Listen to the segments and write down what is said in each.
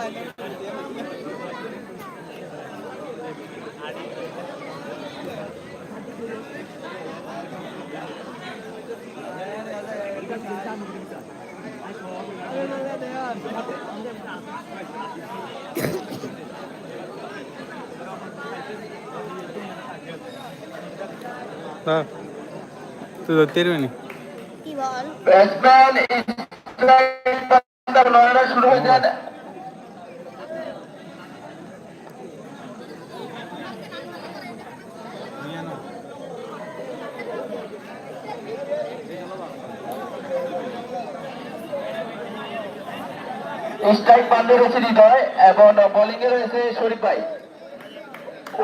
അതിൽ তা তুই ধরতে পারবি কি বল ব্যাটসম্যান শুরু হয়ে যান স্ট্রাইক বান্ধে রয়েছে হৃদয় এবং বোলিং এ রয়েছে শরীফ ভাই।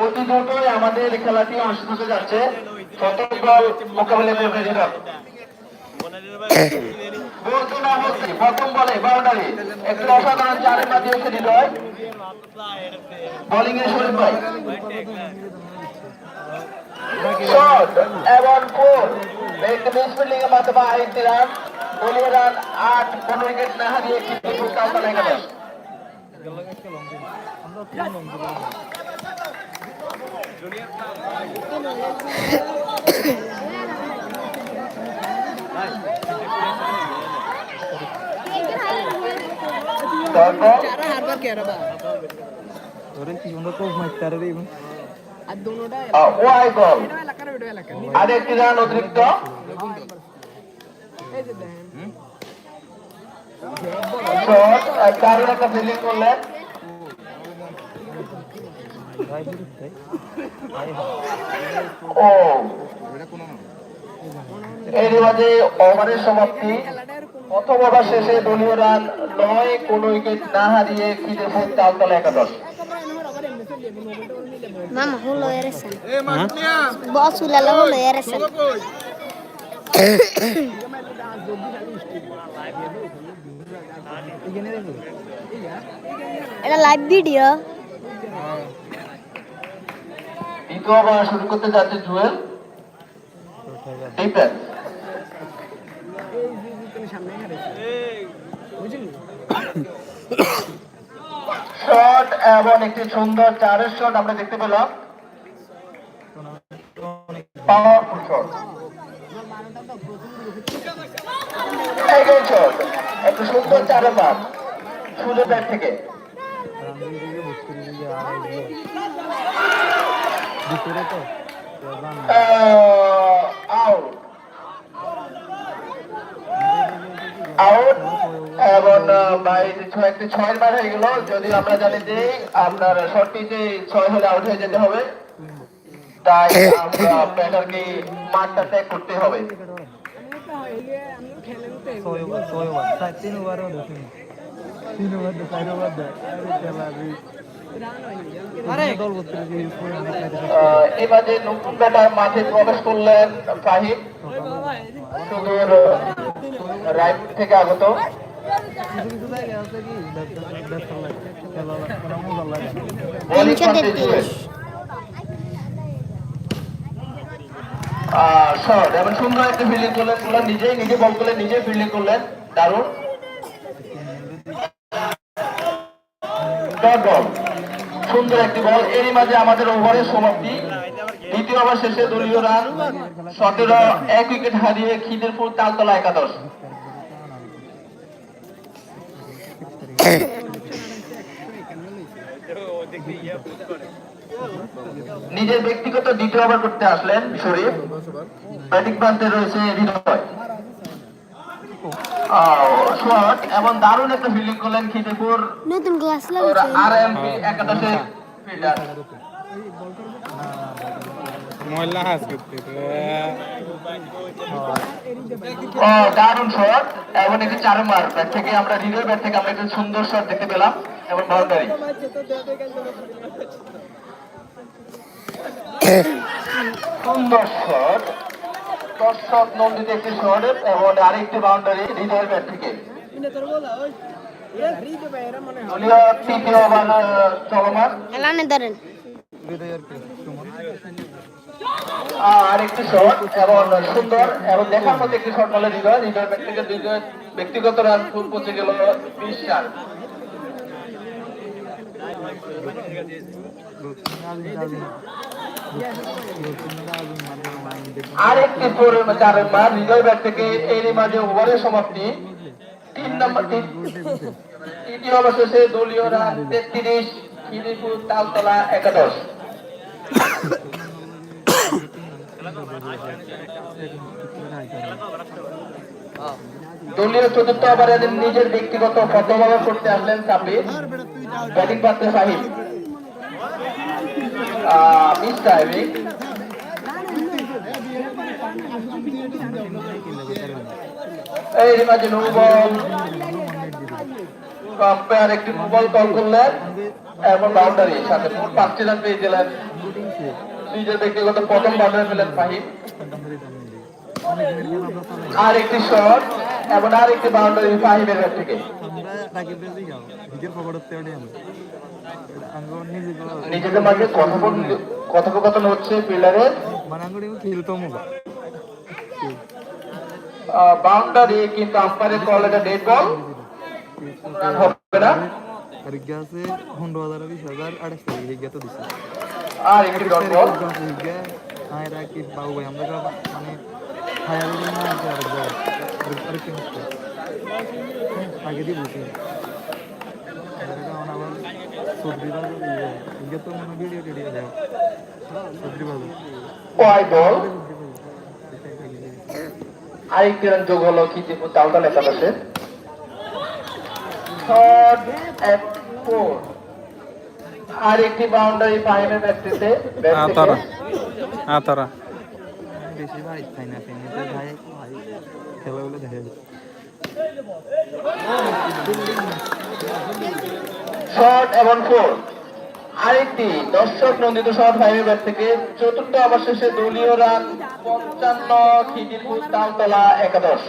অতি দ্রুতই আমাদের খেলাটি অনুষ্ঠিত যাচ্ছে। এবং রান বলিয়ে রান আট পনেরো উইকেট না হারিয়ে কিন্তু কাউন্টার একাদশ তারপর? ধরেন কি সুন্দর কোচ মারতে আরে রে ওয়াই বল আরেকটি রান অতিরিক্ত? শট কারণ একটা ফিল্ডিং করলেন ও এই মাঝে ওভারের সমাপ্তি প্রথম ওভার শেষে দলীয় রান নয় কোন উইকেট না হারিয়ে খিদেপুর তালতলা একাদশ মামা হলো এরেছেন বস হলো এরেছেন এটা লাইভ ভিডিও দ্বিতীয় ওভার শুরু করতে যাচ্ছে জুয়েল? ডিফেন্স শট এবং একটি সুন্দর চারের শট আমরা দেখতে পেলাম। পাওয়ারফুল শট একটি সুন্দর চারের মাপ। সুযোগ থেকে। ভিতরে তো আউট আউট এবং ভাই একটি ছয়ের বার হয়ে গেল। যদি আমরা জানি যে আপনার শর্টটি যে ছয় হলে আউট হয়ে যেতে হবে তাই আমরা ব্যাটারকে মাঠটা ত্যাগ করতে হবে। ছয় ওভার ছয় ওভার তিন ওভারও দেখুন তিন ওভার দে চার ওভার দে। খেলা রে আরে। দল করতে যে ইউজ করে অনেক মেয়েদের সাথে। আহ, এবারে নতুন ব্যাটার মাঠে প্রবেশ করলেন ফাহিম সুদূর রাইট থেকে আগত। কিছু কিছু শট এবং সুন্দর একটা ফিল্ডিং করলেন করলেন নিজেই নিজে বল করলেন নিজে ফিল্ডিং করলেন দারুণ বল সুন্দর একটি বল এরই মাঝে আমাদের ওভারের সমাপ্তি দ্বিতীয় ওভার শেষে দলীয় রান সতেরো এক উইকেট হারিয়ে খিদেরপুর তালতলা একাদশ নিজের ব্যক্তিগত দ্বিতীয় ওভার করতে আসলেন শরীফ। ব্যাটিং প্রান্তে রয়েছে হৃদয়। শট এবং দারুণ একটা ফিল্ডিং করলেন খিদেপুর। নতুন গ্লাস লাগছে আর এম ফিল্ডার হাস করতে ও দারুণ শট এবং একটি চার মার ব্যাট থেকে আমরা হৃদয় ব্যাট থেকে আমরা একটা সুন্দর শট দেখতে পেলাম এবং বাউন্ডারি সুন্দর শট দর্শক নন্দিত একটি শট এবং আরেকটি বাউন্ডারি হৃদয়ের ব্যাট থেকে তৃতীয় ওভার চলমান। ধরেন। হৃদয়ের কি? শট এবং সুন্দর এবং দেখার মতো একটি শট বলে হৃদয়। থেকে দুইজন ব্যক্তিগত রান পৌঁছে গেল বিশ রান। আরেকটি চারের হৃদয় ব্যাট থেকে এরই মাঝে ওভারের সমাপ্তি। তিন নম্বর তৃতীয় অবশেষে দলীয় তেত্রিশ খিদিপুর তালতলা একাদশ। দলীয় চতুর্থ ওভারে নিজের ব্যক্তিগত ওভার করতে আসলেন সাব্বির। ব্যাটিং পাত্রে সাহিব মিস টাইমিং এই মাঝে নো বল আম্পায়ার একটি নো বল কল করলেন। এবং বাউন্ডারি সাথে মোট পাঁচটি রান পেয়ে গেলেন। নিজের ব্যক্তিগত প্রথম বাউন্ডারি পেলেন ফাহিম। আর একটি শট এবং আর একটি বাউন্ডারি ফাহিমের থেকে। নিজেদের মাঝে কথোপকথন হচ্ছে মুগা বাউন্ডারি কিন্তু আম্পায়ারের কল এটা ডেড বল হবে না? আর একটি ডট বল আমরা মানে আগে দিয়ে বসে আবার সবজি বাজার রিগা তো মনে ভিডিও টিডিও দেয় সবজি বাজার ওয়াই বল আরেকটি রান যোগ হলো খিদিপুর তালতাল একাদশে শট এট ফোর আর একটি বাউন্ডারি ম্যাচটিতে ব্যাট থেকে আতারা বেশি ভাই খাই না খাই না তো ভাই ভাই খেলাগুলো দেখা শট এবং ফোর আরেকটি দর্শক নন্দিত শর্ট ফাইভে ব্যাট থেকে চতুর্থ অবশেষে দলীয় রান পঞ্চান্ন, খিদিরপুর তালতলা একাদশ।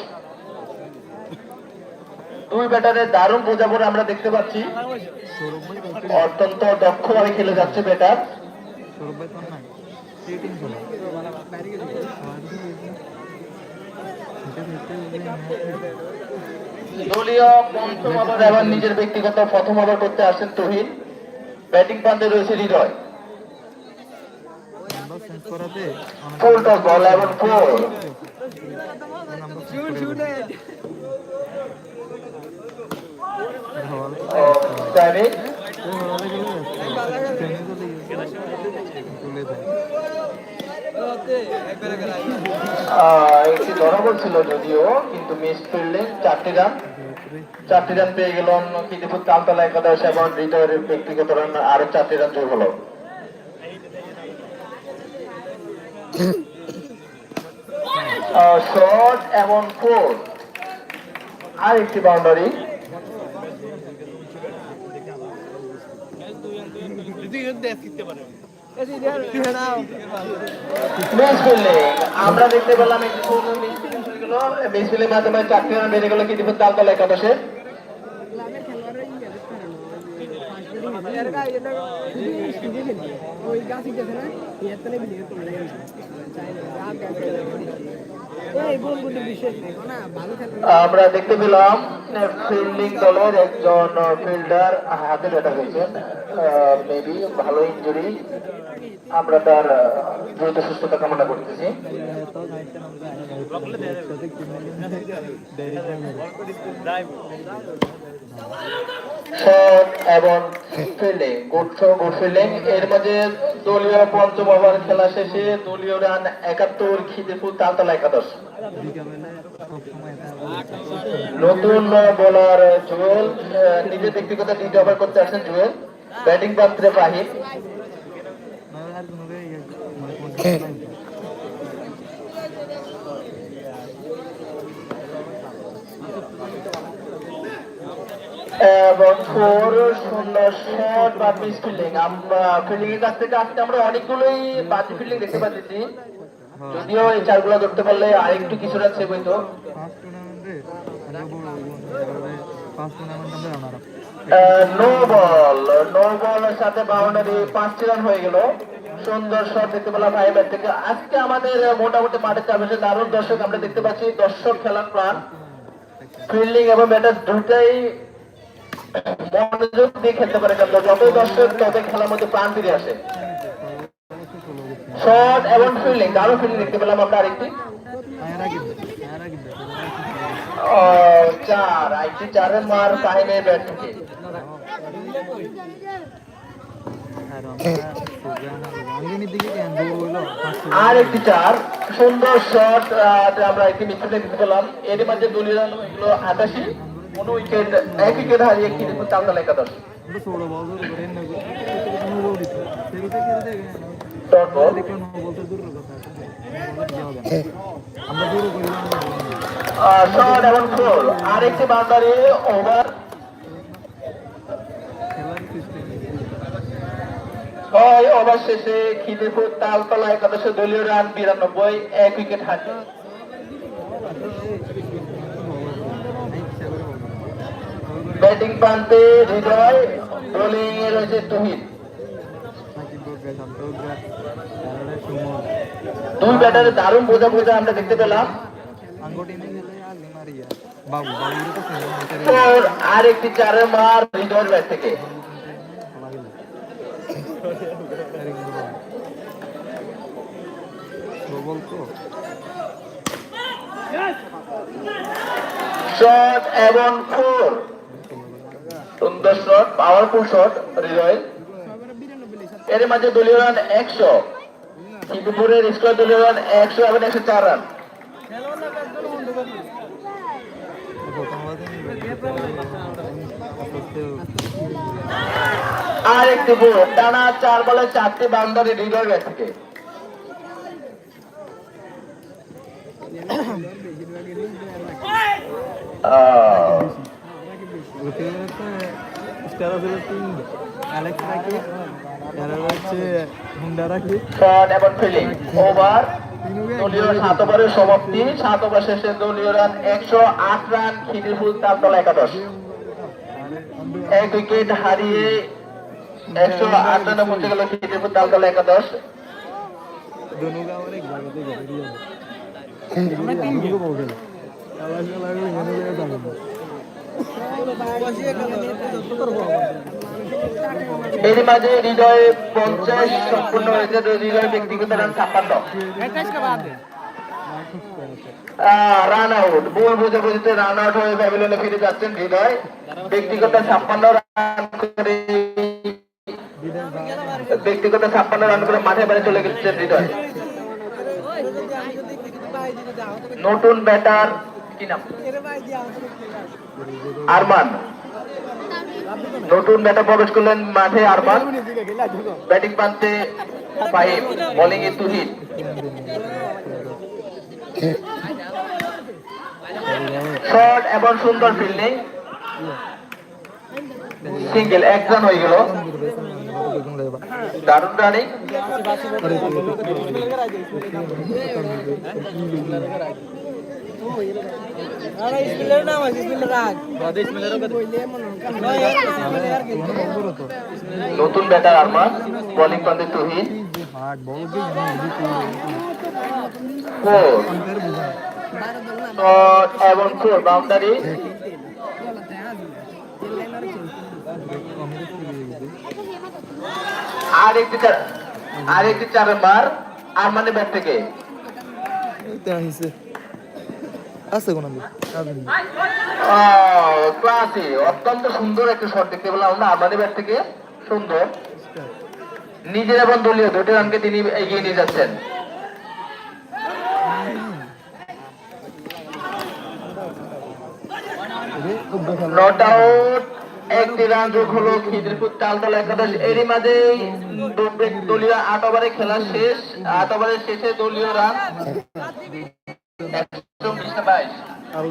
দুই ব্যাটারের দারুণ বোঝাপড়া আমরা দেখতে পাচ্ছি। অত্যন্ত দক্ষভাবে খেলে যাচ্ছে ব্যাটার। সৌরভ দলীয় নিজের ব্যক্তিগত প্রথম ওভার করতে আসছেন তহিন। ব্যাটিং প্রান্তে রয়েছে হৃদয়। ফুল টস বল এবং ফোর একটি ধরা ছিল যদিও, কিন্তু মিস ফিল্ডিং চারটি রান চারটি রান পেয়ে গেল খিদিপুর তালতলা একাদশ এবং হৃদয়ের ব্যক্তিগত রান আরও চারটি রান যোগ হলো। শর্ট এবং ফোর আর একটি বাউন্ডারি আমরা দেখতে পেলাম একটি মিস ফিল্ডিং গেল মিস ফিল্ডিং মাধ্যমে চারটি রান বেড়ে গেল খিদিপুর তালতলা একাদশে। ওই গাছ গেছে না আমরা দেখতে পেলাম ফিল্ডিং দলের একজন ফিল্ডার হাতে ব্যথা হয়েছেন মেবি ভালো ইঞ্জুরি আমরা তার দ্রুত সুস্থতা কামনা করতেছি। শট এবং ফিল্ডিং থ্রো গুড ফিল্ডিং এর মাঝে দলীয় পঞ্চম ওভার খেলা শেষে দলীয় রান একাত্তর খিদিপুর তালতলা একাদশ। নতুন বোলার জুয়েল নিজের ব্যক্তিগত দ্বিতীয় ওভার করতে আসছেন জুয়েল। ব্যাটিং পাত্রে ফাহিম আর কোনো মানে এবং ফোর শূন্য শট বা মিস ফিল্ডিং ফিল্ডিং এর কাছ থেকে আজকে আমরা অনেকগুলোই বাজে ফিল্ডিং দেখতে পাচ্ছি। যদিও এই চারগুলো ধরতে পারলে আরেকটু কিছু রান সেভ হইতো নো বল নো বলের সাথে বাউন্ডারি পাঁচটি রান হয়ে গেল। সুন্দর শট দেখতে পেলাম ব্যাট থেকে। আজকে আমাদের মোটামুটি মাঠে চারপাশে দারুণ দর্শক আমরা দেখতে পাচ্ছি। দর্শক খেলার প্রাণ। ফিল্ডিং এবং ব্যাটার দুটাই মনোযোগ দিয়ে খেলতে পারে দর্শক খেলার মধ্যে প্রাণ ফিরে আসে। শট এবং ফিল্ডিং দারুণ ফিল্ডিং দেখতে পেলাম আমরা আরেকটি। চার, আইটি চারের মার ব্যাট আর আর একটি চার, সুন্দর শট আমরা একটি মিশ্রণে দেখতে পেলাম। এর মাঝে দলীয় এগুলো আটাশি। এক উইকেট হারিয়ে কি দেখুন চান্দা একাদশ? আমরা ছোট বল ধরে করে এনে কোনো বল দিতে সেগুলো খেলতে ডট বল দেখলাম বলতে দূর কথা আমরা দূর করিলাম শট এবং ফোর আর একটি বাউন্ডারি, ওভার। ছয় ওভার শেষে খিদিপুর তালতলা একাদশে দলীয় রান, বিরানব্বই, এক উইকেট হারিয়ে। ব্যাটিং প্রান্তে হৃদয় বোলিং এ রয়েছে তুহিন। দুই ব্যাটারে দারুণ বোঝা বোঝা আমরা দেখতে পেলাম। আর একটি চারের মার হৃদয়ের ব্যাট থেকে। শট এবং ফোর। সুন্দর শট পাওয়ারফুল শট হৃদয়। এর মাঝে দলীয় রান একশো। সিদ্ধপুরের স্কোয়ার দলীয় রান একশো এবং একশো চার রান আর একটি বোর টানা চার বলে চারটি বাউন্ডারি হৃদয় ব্যাট থেকে আহ, অ্যালেক্স রাখি এরা হচ্ছে হুন্ডা রাখি এবং ফিল্ডিং ওভার দলীয় সাত ওভারের সমাপ্তি। সাত ওভার শেষে দলীয় রান একশো আট রান। খিদিরপুর তালতলা একাদশ। এক উইকেট হারিয়ে একশো আট রানে পৌঁছে গেল খিদিরপুর তালতলা একাদশ। আমার এর মাঝে হৃদয় পঞ্চাশ সম্পূর্ণ হয়েছে হৃদয় ব্যক্তিগত রান ছাপ্পান্ন। রান আউট বল বুঝে বুঝতে রান আউট হয়ে প্যাভিলিয়নে ফিরে যাচ্ছেন হৃদয়। ব্যক্তিগত ছাপ্পান্ন রান করে ব্যক্তিগত ছাপ্পান্ন রান করে মাঠে বাইরে চলে গেছেন হৃদয়। নতুন ব্যাটার কি নাম? আরমান। নতুন ব্যাটার প্রবেশ করলেন মাঠে আরমান। ব্যাটিং প্রান্তে ফাহিম বোলিং এ তুহিন। শর্ট এবং সুন্দর ফিল্ডিং সিঙ্গেল এক রান হয়ে গেল। দারুণ রানিং নতুন ব্যাটার আরমান বোলিং প্রান্তে তুহিন। এবং ফোর বাউন্ডারি আর একটি চার আর একটি চারের বার আরমানের ব্যাট থেকে। আছে কোন ক্লাসি অত্যন্ত সুন্দর একটা শট দেখতে পেলাম আমরা আরমানের ব্যাট থেকে। সুন্দর। নিজের এবং দলীয় দুটি রানকে তিনি এগিয়ে নিয়ে যাচ্ছেন। নট আউট একটি রান যোগ হলো খিদিরপুর তালতলা একাদশ। এরই মাঝে দলীয় আট ওভারে খেলা শেষ। আট ওভারের শেষে দলীয় রান। একশো বাইশ আরও